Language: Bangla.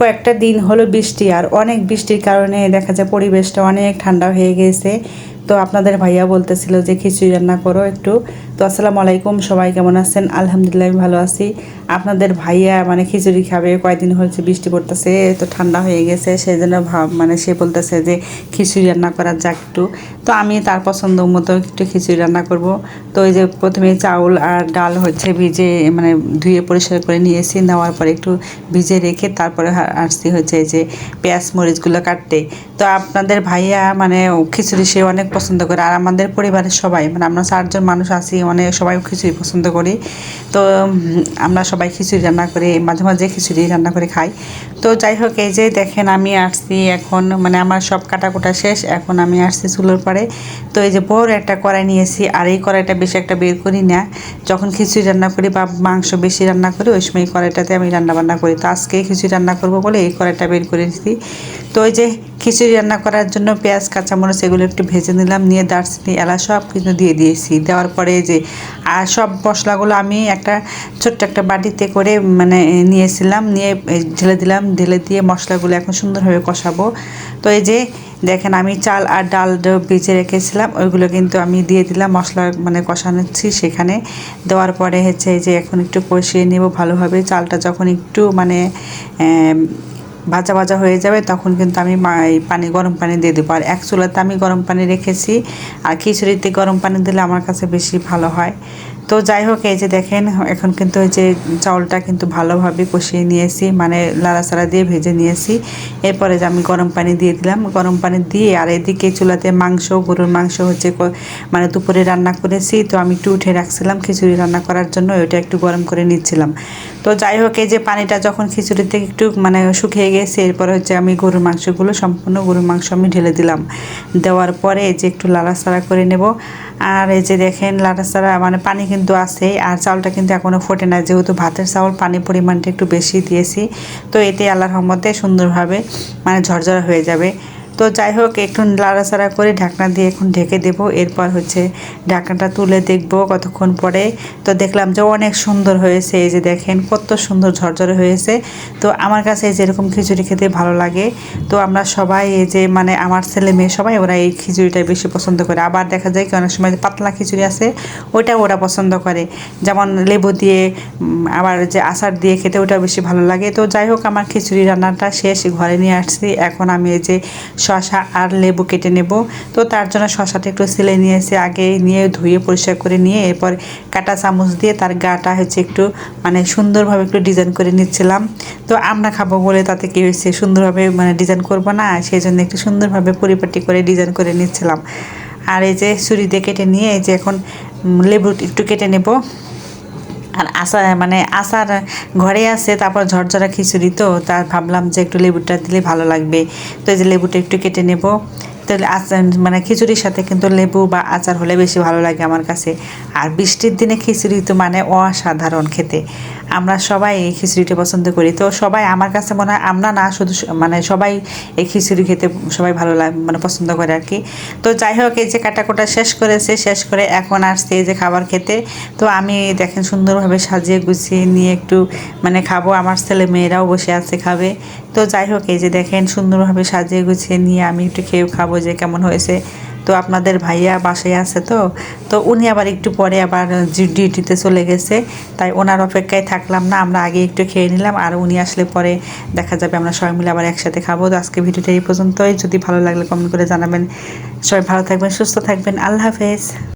কয়েকটা দিন হলো বৃষ্টি আর অনেক বৃষ্টির কারণে দেখা যায় পরিবেশটা অনেক ঠান্ডা হয়ে গেছে। তো আপনাদের ভাইয়া বলতেছিল যে খিচুড়ি রান্না করো একটু। তো আসসালামু আলাইকুম, সবাই কেমন আছেন? আলহামদুলিল্লাহ, আমি ভালো আছি। আপনাদের ভাইয়া মানে খিচুড়ি খাবে, কয়দিন হয়েছে বৃষ্টি পড়তেছে, তো ঠান্ডা হয়ে গেছে সেই জন্য ভাব মানে সে বলতেছে যে খিচুড়ি রান্না করা যাক একটু। তো আমি তার পছন্দ মতো একটু খিচুড়ি রান্না করব। তো এই যে প্রথমে চাউল আর ডাল হচ্ছে ভিজে মানে ধুয়ে পরিষ্কার করে নিয়েছি, নেওয়ার পরে একটু ভিজে রেখে তারপরে আসছি হচ্ছে এই যে পেঁয়াজ, মরিচগুলো কাটতে। তো আপনাদের ভাইয়া মানে খিচুড়ি সে অনেক পছন্দ করে, আর আমাদের পরিবারের সবাই মানে আমরা চারজন মানুষ আছি, অনেক সবাই খিচুড়ি পছন্দ করি। তো আমরা সবাই খিচুড়ি রান্না করে, মাঝে মাঝে খিচুড়ি রান্না করে খাই। তো যাই হোক, এই যে দেখেন আমি আসছি এখন মানে আমার সব কাটাকুটা শেষ, এখন আমি আসছি চুলোর পরে তো এই যে বড় একটা কড়াই নিয়েছি, আর এই কড়াইটা বেশি একটা বের করি না। যখন খিচুড়ি রান্না করি বা মাংস বেশি রান্না করি, ওই সময় এই কড়াইটাতে আমি রান্না বান্না করি। তো আজকে খিচুড়ি রান্না করব বলে এই কড়াইটা বের করে দিচ্ছি তো ওই যে খিচুড়ি রান্না করার জন্য পেঁয়াজ, কাঁচামরিচ এগুলো একটু ভেজে নিলাম, নিয়ে দারচিনি, এলাচ সব কিছু দিয়ে দিয়েছি। দেওয়ার পরে যে আর সব মশলাগুলো আমি একটা ছোট্ট একটা বাটিতে করে মানে নিয়েছিলাম, নিয়ে ঢেলে দিলাম, ঢেলে দিয়ে মশলাগুলো এখন সুন্দরভাবে কষাবো। তো এই যে, দেখেন আমি চাল আর ডাল বেঁচে রেখেছিলাম, ওইগুলো কিন্তু আমি দিয়ে দিলাম, মশলা মানে কষানোচ্ছি সেখানে। দেওয়ার পরে হচ্ছে যে, এখন একটু কষিয়ে নেব ভালোভাবে। চালটা যখন একটু মানে ভাজা ভাজা হয়ে যাবে, তখন কিন্তু আমি পানি, গরম পানি দিয়ে দেবো। আর এক চুলাতে আমি গরম পানি রেখেছি, আর খিচুড়িতে গরম পানি দিলে আমার কাছে বেশি ভালো হয়। তো যাই হোক, এই যে দেখেন, এখন কিন্তু ওই যে চাউলটা কিন্তু ভালোভাবে কষিয়ে নিয়েছি মানে লাড়াচাড়া দিয়ে ভেজে নিয়েছি। এরপরে যে আমি গরম পানি দিয়ে দিলাম, গরম পানি দিয়ে আর এদিকে চুলাতে মাংস, গরুর মাংস হচ্ছে মানে দুপুরে রান্না করেছি, তো আমি একটু উঠে রাখছিলাম খিচুড়ি রান্না করার জন্য, ওইটা একটু গরম করে নিচ্ছিলাম। তো যাই হোক, এই যে পানিটা যখন খিচুড়িতে একটু মানে শুকিয়ে গেছে, এরপরে হচ্ছে আমি গরুর মাংসগুলো, সম্পূর্ণ গরুর মাংস আমি ঢেলে দিলাম। দেওয়ার পরে এই যে একটু লাড়াচাড়া করে নেব। আর এই যে দেখেন, লাড়াচাড়া মানে পানি কিন্তু আছে আর চাউলটা কিন্তু এখনও ফোটে না, যেহেতু ভাতের চাউল পানির পরিমাণটা একটু বেশি দিয়েছি। তো এতে আল্লাহর রহমতে সুন্দরভাবে মানে ঝরঝরা হয়ে যাবে। তো যাই হোক, একটু লাড়াচাড়া করে ঢাকনা দিয়ে এখন ঢেকে দেব। এরপর হচ্ছে ঢাকনাটা তুলে দেখব কতক্ষণ পরে। তো দেখলাম যে অনেক সুন্দর হয়েছে, এই যে দেখেন কত সুন্দর ঝরঝরে হয়েছে। তো আমার কাছে এই যেরকম খিচুড়ি খেতে ভালো লাগে। তো আমরা সবাই এই যে মানে আমার ছেলে মেয়ে সবাই ওরা এই খিচুড়িটাই বেশি পছন্দ করে। আবার দেখা যায় কি অনেক সময় পাতলা খিচুড়ি আছে, ওইটা ওরা পছন্দ করে। যেমন লেবু দিয়ে আবার যে আচার দিয়ে খেতে ওটা বেশি ভালো লাগে। তো যাই হোক, আমার খিচুড়ি রান্নাটা শেষ, ঘরে নিয়ে আসছি। এখন আমি এই যে শশা আর লেবু কেটে নেব। তো তার জন্য শশাটা একটু সিলে নিয়েছি, আগে নিয়ে ধুয়ে পরিষ্কার করে নিয়ে এরপর কাটা চামচ দিয়ে তার গাটা হচ্ছে একটু মানে সুন্দরভাবে একটু ডিজাইন করে নিচ্ছিলাম। তো আমরা খাব বলে তাতে কী হয়েছে? সুন্দরভাবে মানে ডিজাইন করব না সেই জন্য একটু সুন্দরভাবে পরিপাটি করে ডিজাইন করে নিচ্ছিলাম। আর এই যে ছুরি দিয়ে কেটে নিয়ে এই যে এখন লেবু একটু কেটে নেব। আর আচার মানে আচার ঘরে আসে তারপর ঝরঝরা খিচুড়ি তো তার ভাবলাম যে একটু লেবুটা দিলে ভালো লাগবে। তো এই যে লেবুটা একটু কেটে নেব। তাহলে আচার মানে খিচুড়ির সাথে কিন্তু লেবু বা আচার হলে বেশি ভালো লাগে আমার কাছে। আর বৃষ্টির দিনে খিচুড়ি তো মানে অসাধারণ খেতে। আমরা সবাই এই খিচুড়িটা পছন্দ করি। তো সবাই আমার কাছে মনে হয় আমরা না, শুধু মানে সবাই এই খিচুড়ি খেতে সবাই ভালো লাগে মানে পছন্দ করে আর কি। তো যাই হোক, এই যে কাটাকুটা শেষ করেছে, শেষ করে এখন আসছে এই যে খাবার খেতে। তো আমি দেখেন সুন্দরভাবে সাজিয়ে গুছিয়ে নিয়ে একটু মানে খাব। আমার ছেলে মেয়েরাও বসে আছে খাবে। তো যাই হোক, এই যে দেখেন সুন্দরভাবে সাজিয়ে গুছিয়ে নিয়ে আমি একটু খেয়েও খাব। যে কেমন হয়েছে। তো আপনাদের ভাইয়া বাসায় আছে তো। তো উনি আবার একটু পরে আবার ডিউটিতে চলে গেছে। তাই ওনার অপেক্ষায় থাকলাম না, আমরা আগে একটু খেয়ে নিলাম আর উনি আসলে পরে দেখা যাবে, আমরা সবাই মিলে আবার একসাথে খাব। তো আজকে ভিডিওটা এই পর্যন্তই। যদি ভালো লাগলে কমেন্ট করে জানাবেন। সবাই ভালো থাকবেন, সুস্থ থাকবেন। আল্লাহ হাফেজ।